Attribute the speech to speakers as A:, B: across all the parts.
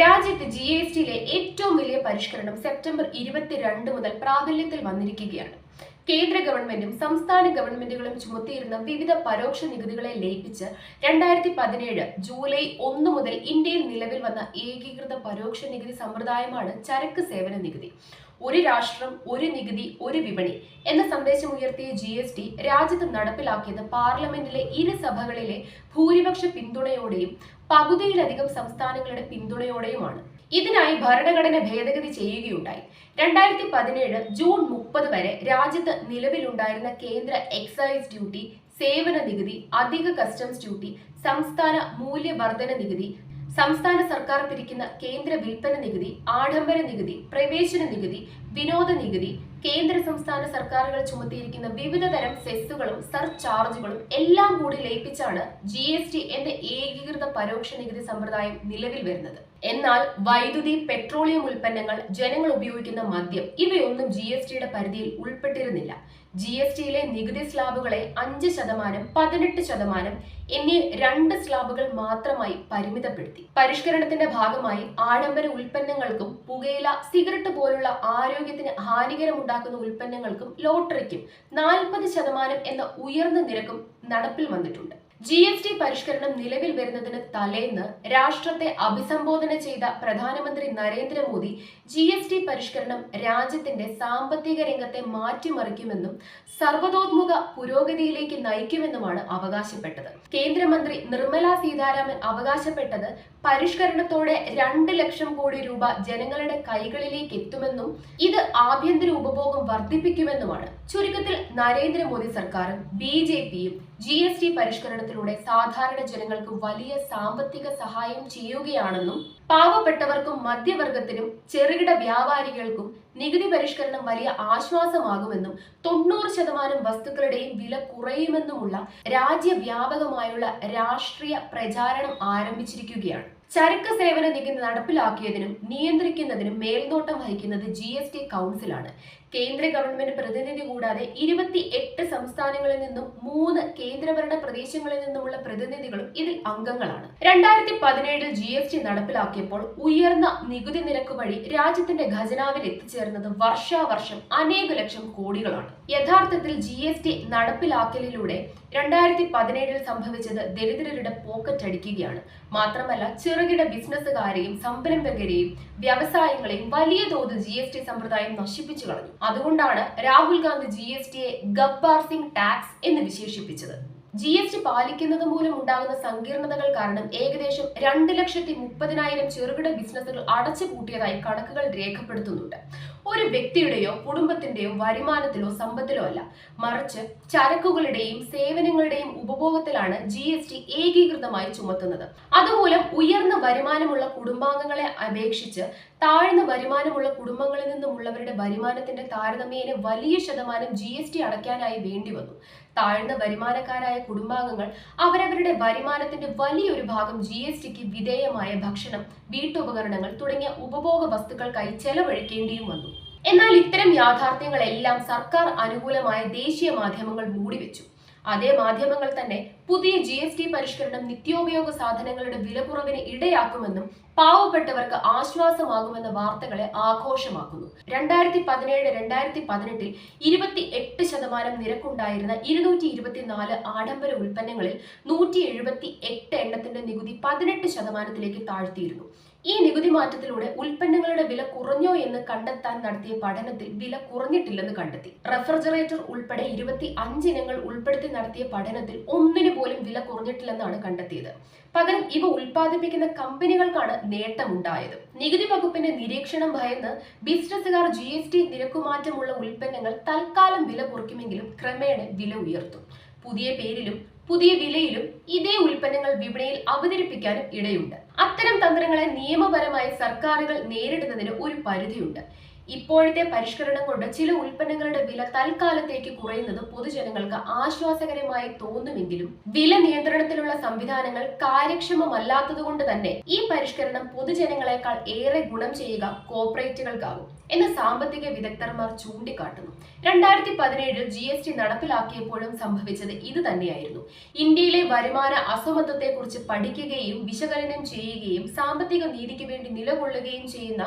A: രാജ്യത്ത് G S ടിയിലെ ഏറ്റവും വലിയ പരിഷ്കരണം സെപ്റ്റംബർ ഇരുപത്തിരണ്ട് മുതൽ പ്രാബല്യത്തിൽ വന്നിരിക്കുകയാണ്. കേന്ദ്ര ഗവൺമെന്റും സംസ്ഥാന ഗവൺമെന്റുകളും ചുമത്തിയിരുന്ന വിവിധ പരോക്ഷ നികുതികളെ ലയിപ്പിച്ച് രണ്ടായിരത്തി പതിനേഴ് ജൂലൈ ഒന്ന് മുതൽ ഇന്ത്യയിൽ നിലവിൽ വന്ന ഏകീകൃത പരോക്ഷ നികുതി സമ്പ്രദായമാണ് ചരക്ക് സേവന നികുതി. ഒരു രാഷ്ട്രം ഒരു നികുതി ഒരു വിപണി എന്ന സന്ദേശം ഉയർത്തിയ ജി എസ് ടി രാജ്യത്ത് നടപ്പിലാക്കിയത് പാർലമെന്റിലെ ഇരു സഭകളിലെ ഭൂരിപക്ഷ പിന്തുണയോടെയും പകുതിയിലധികം സംസ്ഥാനങ്ങളുടെ പിന്തുണയോടെയുമാണ്. ഇതിനായി ഭരണഘടന ഭേദഗതി ചെയ്യുകയുണ്ടായി. രണ്ടായിരത്തി പതിനേഴ് ജൂൺ മുപ്പത് വരെ രാജ്യത്ത് നിലവിലുണ്ടായിരുന്ന കേന്ദ്ര എക്സൈസ് ഡ്യൂട്ടി സേവന നികുതി അധിക കസ്റ്റംസ് ഡ്യൂട്ടി സംസ്ഥാന മൂല്യവർധന നികുതി സംസ്ഥാന സർക്കാർ പിരിക്കുന്ന കേന്ദ്ര വിൽപ്പന നികുതി ആഡംബര നികുതി പ്രവേശന നികുതി വിനോദ നികുതി കേന്ദ്ര സംസ്ഥാന സർക്കാരുകൾ ചുമത്തിയിരിക്കുന്ന വിവിധ തരം സെസ്സുകളും സർചാർജുകളും എല്ലാം കൂടി ലയിപ്പിച്ചാണ് ജി എന്ന ഏകീകൃത പരോക്ഷ നികുതി സമ്പ്രദായം നിലവിൽ വരുന്നത്. എന്നാൽ വൈദ്യുതി പെട്രോളിയം ഉൽപ്പന്നങ്ങൾ ജനങ്ങൾ ഉപയോഗിക്കുന്ന മദ്യം ഇവയൊന്നും ജി എസ് ടിയുടെ പരിധിയിൽ ഉൾപ്പെട്ടിരുന്നില്ല. ജി എസ് ടിയിലെ നികുതി സ്ലാബുകളെ അഞ്ച് ശതമാനം പതിനെട്ട് ശതമാനം എന്നീ രണ്ട് സ്ലാബുകൾ മാത്രമായി പരിമിതപ്പെടുത്തി. പരിഷ്കരണത്തിന്റെ ഭാഗമായി ആഡംബര ഉൽപ്പന്നങ്ങൾക്കും പുകയില സിഗരറ്റ് പോലുള്ള ആരോഗ്യത്തിന് ഹാനികരമുണ്ടാക്കുന്ന ഉൽപ്പന്നങ്ങൾക്കും ലോട്ടറിക്കും നാൽപ്പത് ശതമാനം എന്ന ഉയർന്ന നിരക്കും നടപ്പിൽ വന്നിട്ടുണ്ട്. ജി എസ് ടി പരിഷ്കരണം നിലവിൽ വരുന്നതിന് തലേന്ന് രാഷ്ട്രത്തെ അഭിസംബോധന ചെയ്ത പ്രധാനമന്ത്രി നരേന്ദ്രമോദി ജി എസ് ടി പരിഷ്കരണം രാജ്യത്തിന്റെ സാമ്പത്തിക രംഗത്തെ മാറ്റിമറിക്കുമെന്നും സർവതോത്മുഖ പുരോഗതിയിലേക്ക് നയിക്കുമെന്നുമാണ് അവകാശപ്പെട്ടത്. കേന്ദ്രമന്ത്രി നിർമ്മല സീതാരാമൻ അവകാശപ്പെട്ടത് പരിഷ്കരണത്തോടെ രണ്ട് ലക്ഷം കോടി രൂപ ജനങ്ങളുടെ കൈകളിലേക്ക് എത്തുമെന്നും ഇത് ആഭ്യന്തര ഉപഭോഗം വർദ്ധിപ്പിക്കുമെന്നുമാണ്. ചുരുക്കത്തിൽ നരേന്ദ്രമോദി സർക്കാരും ബി ജെ പിയും ജി എസ് ടി പരിഷ്കരണത്തിലൂടെ സാധാരണ ജനങ്ങൾക്ക് വലിയ സാമ്പത്തിക സഹായം ചെയ്യുകയാണെന്നും പാവപ്പെട്ടവർക്കും മധ്യവർഗത്തിനും ചെറുകിട വ്യാപാരികൾക്കും നികുതി പരിഷ്കരണം വലിയ ആശ്വാസമാകുമെന്നും തൊണ്ണൂറ് ശതമാനം വസ്തുക്കളുടെയും വില കുറയുമെന്നുമുള്ള രാജ്യവ്യാപകമായുള്ള രാഷ്ട്രീയ പ്രചാരണം ആരംഭിച്ചിരിക്കുകയാണ്. ചരക്ക് സേവന നികുതി നടപ്പിലാക്കിയതിനും നിയന്ത്രിക്കുന്നതിനും മേൽനോട്ടം വഹിക്കുന്നത് ജി എസ് ടി കൗൺസിലാണ് കേന്ദ്ര ഗവൺമെന്റ് പ്രതിനിധി കൂടാതെ ഇരുപത്തി എട്ട് സംസ്ഥാനങ്ങളിൽ നിന്നും മൂന്ന് കേന്ദ്രഭരണ പ്രദേശങ്ങളിൽ നിന്നുമുള്ള പ്രതിനിധികളും ഇതിൽ അംഗങ്ങളാണ്. രണ്ടായിരത്തി പതിനേഴിൽ ജി എസ് ടി നടപ്പിലാക്കിയപ്പോൾ ഉയർന്ന നികുതി നിരക്ക് വഴി രാജ്യത്തിന്റെ ഖജനാവിൽ എത്തിച്ചേർന്നത് വർഷാവർഷം അനേക ലക്ഷം കോടികളാണ്. യഥാർത്ഥത്തിൽ ജി എസ് ടി നടപ്പിലാക്കലിലൂടെ രണ്ടായിരത്തി പതിനേഴിൽ സംഭവിച്ചത് ദരിദ്രരുടെ പോക്കറ്റ് അടിക്കുകയാണ്. മാത്രമല്ല ചെറുകിട ബിസിനസ്സുകാരെയും സംരംഭകരെയും വ്യവസായങ്ങളെയും വലിയ തോതിൽ ജി എസ് ടി സമ്പ്രദായം നശിപ്പിച്ചു കളഞ്ഞു. അതുകൊണ്ടാണ് രാഹുൽ ഗാന്ധി ജി എസ് ടിയെ ഗബ്ബാർ സിംഗ് ടാക്സ് എന്ന് വിശേഷിപ്പിച്ചത്. ജി എസ് ടി പാലിക്കുന്നത് മൂലം ഉണ്ടാകുന്ന സങ്കീർണതകൾ കാരണം ഏകദേശം രണ്ട് ലക്ഷത്തി മുപ്പതിനായിരം ചെറുകിട ബിസിനസ്സുകൾ അടച്ചുപൂട്ടിയതായി കണക്കുകൾ രേഖപ്പെടുത്തുന്നുണ്ട്. ഒരു വ്യക്തിയുടെയോ കുടുംബത്തിന്റെയോ വരുമാനത്തിലോ സമ്പത്തിലോ അല്ല. മറിച്ച് ചരക്കുകളുടെയും സേവനങ്ങളുടെയും ഉപഭോഗത്തിലാണ് ജി എസ് ടി ഏകീകൃതമായി ചുമത്തുന്നത്. അതുമൂലം ഉയർന്ന വരുമാനമുള്ള കുടുംബാംഗങ്ങളെ അപേക്ഷിച്ച് താഴ്ന്ന വരുമാനമുള്ള കുടുംബങ്ങളിൽ നിന്നുമുള്ളവരുടെ വരുമാനത്തിന്റെ താരതമ്യേന വലിയ ശതമാനം ജി എസ് ടി അടയ്ക്കാനായി വേണ്ടി വന്നു. താഴ്ന്ന വരുമാനക്കാരായ കുടുംബാംഗങ്ങൾ അവരവരുടെ വരുമാനത്തിന്റെ വലിയൊരു ഭാഗം ജി എസ് ടിക്ക് വിധേയമായ ഭക്ഷണം വീട്ടുപകരണങ്ങൾ തുടങ്ങിയ ഉപഭോഗ വസ്തുക്കൾക്കായി ചെലവഴിക്കേണ്ടിയും വന്നു. എന്നാൽ ഇത്തരം യാഥാർത്ഥ്യങ്ങളെല്ലാം സർക്കാർ അനുകൂലമായ ദേശീയ മാധ്യമങ്ങൾ മൂടിവെച്ചു. അതേ മാധ്യമങ്ങൾ തന്നെ പുതിയ ജി എസ് ടി പരിഷ്കരണം നിത്യോപയോഗ സാധനങ്ങളുടെ വില കുറവിന് ഇടയാക്കുമെന്നും പാവപ്പെട്ടവർക്ക് ആശ്വാസമാകുമെന്ന വാർത്തകളെ ആഘോഷമാക്കുന്നു. രണ്ടായിരത്തി പതിനേഴ് രണ്ടായിരത്തി പതിനെട്ടിൽ ഇരുപത്തി എട്ട് ശതമാനം നിരക്കുണ്ടായിരുന്ന ഇരുന്നൂറ്റി ഇരുപത്തിനാല് ആഡംബര ഉൽപ്പന്നങ്ങളിൽ നൂറ്റി എഴുപത്തി എട്ട് എണ്ണത്തിന്റെ നികുതി പതിനെട്ട് ശതമാനത്തിലേക്ക് താഴ്ത്തിയിരുന്നു. ഈ നികുതി മാറ്റത്തിലൂടെ ഉൽപ്പന്നങ്ങളുടെ വില കുറഞ്ഞോ എന്ന് കണ്ടെത്താൻ നടത്തിയ പഠനത്തിൽ വില കുറഞ്ഞിട്ടില്ലെന്ന് കണ്ടെത്തി. റെഫ്രിജറേറ്റർ ഉൾപ്പെടെ ഇരുപത്തി അഞ്ച് ഇനങ്ങൾ ഉൾപ്പെടുത്തി നടത്തിയ പഠനത്തിൽ ഒന്നിനു പോലും വില കുറഞ്ഞിട്ടില്ലെന്നാണ് കണ്ടെത്തിയത്. പകരം ഇവ ഉൽപ്പാദിപ്പിക്കുന്ന കമ്പനികൾക്കാണ് നേട്ടമുണ്ടായത്. നികുതി വകുപ്പിന്റെ നിരീക്ഷണം ഭയന്ന് ബിസിനസ്സുകാർ ജി എസ് ടി നിരക്കുമാറ്റമുള്ള ഉൽപ്പന്നങ്ങൾ തൽക്കാലം വില കുറയ്ക്കുമെങ്കിലും ക്രമേണ വില ഉയർത്തും. പുതിയ പേരിലും പുതിയ വിലയിലും ഇതേ ഉൽപ്പന്നങ്ങൾ വിപണിയിൽ അവതരിപ്പിക്കാനും ഇടയുണ്ട്. അത്തരം തന്ത്രങ്ങളെ നിയമപരമായി സർക്കാരുകൾ നേരിടുന്നതിന് ഒരു പരിധിയുണ്ട്. ഇപ്പോഴത്തെ പരിഷ്കരണം കൊണ്ട് ചില ഉൽപ്പന്നങ്ങളുടെ വില തൽക്കാലത്തേക്ക് കുറയുന്നത് പൊതുജനങ്ങൾക്ക് ആശ്വാസകരമായി തോന്നുമെങ്കിലും വില നിയന്ത്രണത്തിലുള്ള സംവിധാനങ്ങൾ കാര്യക്ഷമമല്ലാത്തതുകൊണ്ട് തന്നെ ഈ പരിഷ്കരണം പൊതുജനങ്ങളെക്കാൾ ഏറെ ഗുണം ചെയ്യുക കോർപ്പറേറ്റുകൾക്കാകും. എന്ന് സാമ്പത്തിക വിദഗ്ധർമാർ ചൂണ്ടിക്കാട്ടുന്നു. രണ്ടായിരത്തി പതിനേഴിൽ ജി എസ് ടി നടപ്പിലാക്കിയപ്പോഴും സംഭവിച്ചത് ഇത് തന്നെയായിരുന്നു. ഇന്ത്യയിലെ വരുമാന അസമത്വത്തെക്കുറിച്ച് പഠിക്കുകയും വിശകലനം ചെയ്യുകയും സാമ്പത്തിക നീതിക്ക് വേണ്ടി നിലകൊള്ളുകയും ചെയ്യുന്ന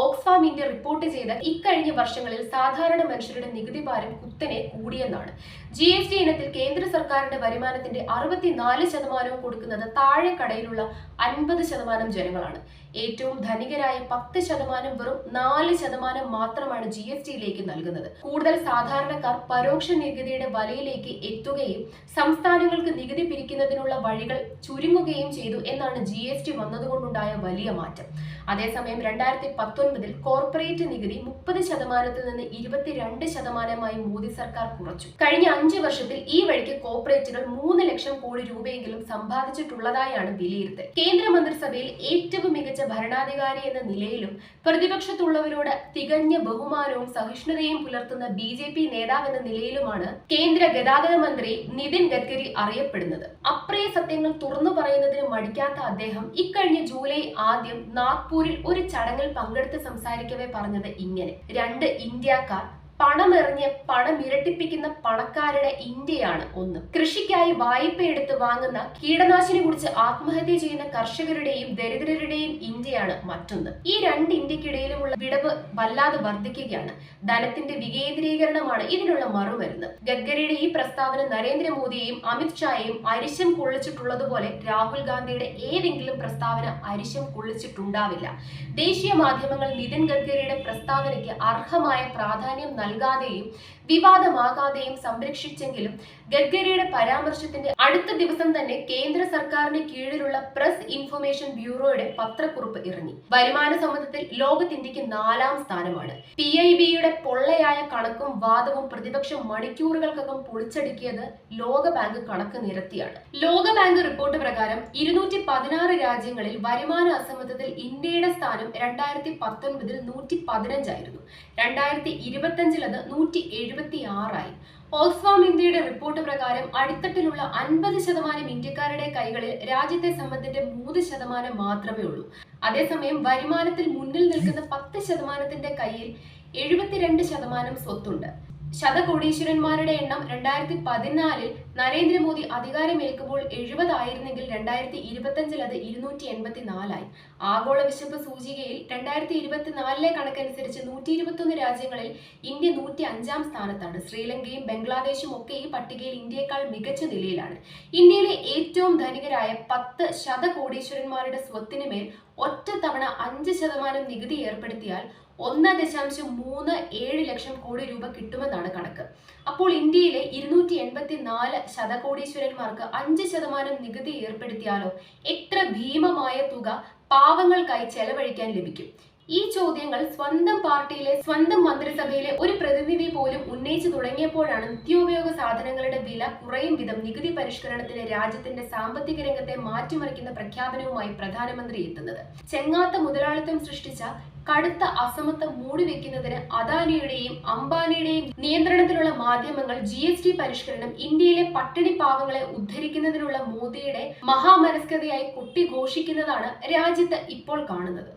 A: ഓക്സ്ഫാം ഇന്ത്യ റിപ്പോർട്ട് ചെയ്ത ഇക്കഴിഞ്ഞ വർഷങ്ങളിൽ സാധാരണ മനുഷ്യരുടെ നികുതി ഭാരം കുത്തനെ കൂടിയെന്നാണ്. ജി എസ് ടി ഇനത്തിൽ കേന്ദ്ര സർക്കാരിന്റെ വരുമാനത്തിന്റെ അറുപത്തിനാല് ശതമാനവും കൊടുക്കുന്നത് താഴെ കടയിലുള്ള അൻപത് ശതമാനം ജനങ്ങളാണ്. ഏറ്റവും ധനികരായ പത്ത് ശതമാനം വെറും നാല് ശതമാനം മാത്രമാണ് ജി എസ് ടിയിലേക്ക് നൽകുന്നത്. കൂടുതൽ സാധാരണക്കാർ പരോക്ഷ നികുതിയുടെ വലയിലേക്ക് എത്തുകയും സംസ്ഥാനങ്ങൾക്ക് നികുതി പിരിക്കുന്നതിനുള്ള വഴികൾ ചുരുങ്ങുകയും ചെയ്തു എന്നാണ് ജി എസ് ടി വന്നതുകൊണ്ടുണ്ടായ വലിയ മാറ്റം. അതേസമയം രണ്ടായിരത്തി പത്തൊൻപതിൽ കോർപ്പറേറ്റ് നികുതി മുപ്പത് ശതമാനത്തിൽ നിന്ന് ഇരുപത്തിരണ്ട് ശതമാനമായി മോദി സർക്കാർ കുറച്ചു. കഴിഞ്ഞ അഞ്ച് വർഷത്തിൽ ഈ വഴിക്ക് കോർപ്പറേറ്റുകൾ മൂന്ന് ലക്ഷം കോടി രൂപയെങ്കിലും സമ്പാദിച്ചിട്ടുള്ളതായാണ് വിലയിരുത്തൽ. കേന്ദ്രമന്ത്രിസഭയിൽ ഏറ്റവും മികച്ച ഭരണാധികാരി എന്ന നിലയിലും പ്രതിപക്ഷത്തുള്ളവരോട് തികഞ്ഞ ബഹുമാനവും സഹിഷ്ണുതയും പുലർത്തുന്ന ബി ജെ പി നേതാവെന്ന നിലയിലുമാണ് കേന്ദ്ര ഗതാഗത മന്ത്രി നിതിൻ ഗഡ്കരി അറിയപ്പെടുന്നത്. അപ്രിയ സത്യങ്ങൾ തുറന്നു പറയുന്നതിന് മടിക്കാത്ത അദ്ദേഹം ഇക്കഴിഞ്ഞ ജൂലൈ ആദ്യം നാഗ്പൂരിൽ ഒരു ചടങ്ങിൽ പങ്കെടുത്ത് സംസാരിക്കവേ പറഞ്ഞത് ഇങ്ങനെ. രണ്ട് ഇന്ത്യക്കാർ പണമെറിഞ്ഞ് പണം ഇരട്ടിപ്പിക്കുന്ന പണക്കാരുടെ ഇന്ത്യയാണ് ഒന്ന്. കൃഷിക്കായി വായ്പ എടുത്ത് വാങ്ങുന്ന കീടനാശിനി കുടിച്ച് ആത്മഹത്യ ചെയ്യുന്ന കർഷകരുടെയും ദരിദ്രരുടെയും ഇന്ത്യയാണ് മറ്റൊന്ന്. ഈ രണ്ട് ഇന്ത്യക്കിടയിലുമുള്ള വിടവ് വല്ലാതെ വർദ്ധിക്കുകയാണ്. ധനത്തിന്റെ വികേന്ദ്രീകരണമാണ് ഇതിനുള്ള മറുമരുന്ന്. ഗഡ്കരിയുടെ ഈ പ്രസ്താവന നരേന്ദ്രമോദിയെയും അമിത്ഷായെയും അരിശം കൊള്ളിച്ചിട്ടുള്ളതുപോലെ രാഹുൽ ഗാന്ധിയുടെ ഏതെങ്കിലും പ്രസ്താവന അരിശം കൊള്ളിച്ചിട്ടുണ്ടാവില്ല. ദേശീയ മാധ്യമങ്ങൾ നിതിൻ ഗഡ്കരിയുടെ പ്രസ്താവനയ്ക്ക് അർഹമായ പ്രാധാന്യം Algadev വിവാദമാകാതെയും സംരക്ഷിച്ചെങ്കിലും ഗഡ്കരിയുടെ പരാമർശത്തിന്റെ അടുത്ത ദിവസം തന്നെ കേന്ദ്ര സർക്കാരിന് കീഴിലുള്ള പ്രസ് ഇൻഫർമേഷൻ ബ്യൂറോയുടെ പത്രക്കുറിപ്പ് ഇറങ്ങി. വരുമാന സംബന്ധത്തിൽ ലോകത്ത് ഇന്ത്യയ്ക്ക് നാലാം സ്ഥാനമാണ്. പി ഐ ബിയുടെ പൊള്ളയായ കണക്കും വാദവും പ്രതിപക്ഷം മണിക്കൂറുകൾക്കകം പൊളിച്ചടുക്കിയത് ലോകബാങ്ക് കണക്ക് നിരത്തിയാണ്. ലോകബാങ്ക് റിപ്പോർട്ട് പ്രകാരം ഇരുന്നൂറ്റി പതിനാറ് രാജ്യങ്ങളിൽ വരുമാന അസമത്വത്തിൽ ഇന്ത്യയുടെ സ്ഥാനം രണ്ടായിരത്തി പത്തൊൻപതിൽ നൂറ്റി പതിനഞ്ചായിരുന്നു രണ്ടായിരത്തി ഇരുപത്തിയഞ്ചിൽ അത് നൂറ്റി എഴുപത്തി ആറായി ഓക്സ്ഫാം ഇന്ത്യയുടെ റിപ്പോർട്ട് പ്രകാരം അടിത്തട്ടിലുള്ള അൻപത് ശതമാനം ഇന്ത്യക്കാരുടെ കൈകളിൽ രാജ്യത്തെ സമ്പത്തിന്റെ മൂന്ന് ശതമാനം മാത്രമേ ഉള്ളൂ. അതേസമയം വരുമാനത്തിൽ മുന്നിൽ നിൽക്കുന്ന പത്ത് ശതമാനത്തിന്റെ കയ്യിൽ എഴുപത്തിരണ്ട് ശതമാനം സ്വത്തുണ്ട്. ശതകോടീശ്വരന്മാരുടെ എണ്ണം രണ്ടായിരത്തി പതിനാലിൽ നരേന്ദ്രമോദി അധികാരമേൽക്കുമ്പോൾ എഴുപതായിരുന്നെങ്കിൽ രണ്ടായിരത്തി ഇരുപത്തഞ്ചിൽ അത് ഇരുന്നൂറ്റി എൺപത്തിനാലായി ആഗോള വിശപ്പ് സൂചികയിൽ രണ്ടായിരത്തി ഇരുപത്തിനാലിലെ കണക്കനുസരിച്ച് നൂറ്റി ഇരുപത്തൊന്ന് രാജ്യങ്ങളിൽ ഇന്ത്യ നൂറ്റി അഞ്ചാം സ്ഥാനത്താണ്. ശ്രീലങ്കയും ബംഗ്ലാദേശും ഒക്കെ ഈ പട്ടികയിൽ ഇന്ത്യയെക്കാൾ മികച്ച നിലയിലാണ്. ഇന്ത്യയിലെ ഏറ്റവും ധനികരായ പത്ത് ശതകോടീശ്വരന്മാരുടെ സ്വത്തിന് മേൽ ഒറ്റ തവണ അഞ്ച് ശതമാനം നികുതി ഏർപ്പെടുത്തിയാൽ ഒന്ന് ദശാംശം മൂന്ന് ഏഴ് ലക്ഷം കോടി രൂപ കിട്ടുമെന്നാണ് കണക്ക്. അപ്പോൾ ഇന്ത്യയിലെ ഇരുന്നൂറ്റി എൺപത്തി നാല് ശതകോടീശ്വരന്മാർക്ക് അഞ്ച് ശതമാനം നികുതി ഏർപ്പെടുത്തിയാലോ എത്ര ഭീമമായ തുക പാവങ്ങൾക്കായി ചെലവഴിക്കാൻ ലഭിക്കും? ഈ ചോദ്യങ്ങൾ സ്വന്തം പാർട്ടിയിലെ സ്വന്തം മന്ത്രിസഭയിലെ ഒരു പ്രതിനിധി പോലും ഉന്നയിച്ചു തുടങ്ങിയപ്പോഴാണ് നിത്യോപയോഗ സാധനങ്ങളുടെ വില കുറയും വിധം നികുതി പരിഷ്കരണത്തിന് രാജ്യത്തിന്റെ സാമ്പത്തിക രംഗത്തെ മാറ്റിമറിക്കുന്ന പ്രഖ്യാപനവുമായി പ്രധാനമന്ത്രി എത്തുന്നത്. ചെങ്ങാത്ത മുതലാളിത്തം സൃഷ്ടിച്ച കടുത്ത അസമത്വം മൂടിവെക്കുന്നതിന് അദാനിയുടെയും അംബാനിയുടെയും നിയന്ത്രണത്തിലുള്ള മാധ്യമങ്ങൾ ജി എസ് ടി പരിഷ്കരണം ഇന്ത്യയിലെ പട്ടിണി പാവങ്ങളെ ഉദ്ധരിക്കുന്നതിനുള്ള മോദിയുടെ മഹാമനസ്കതയായി കൊട്ടിഘോഷിക്കുന്നതാണ് രാജ്യത്ത് ഇപ്പോൾ കാണുന്നത്.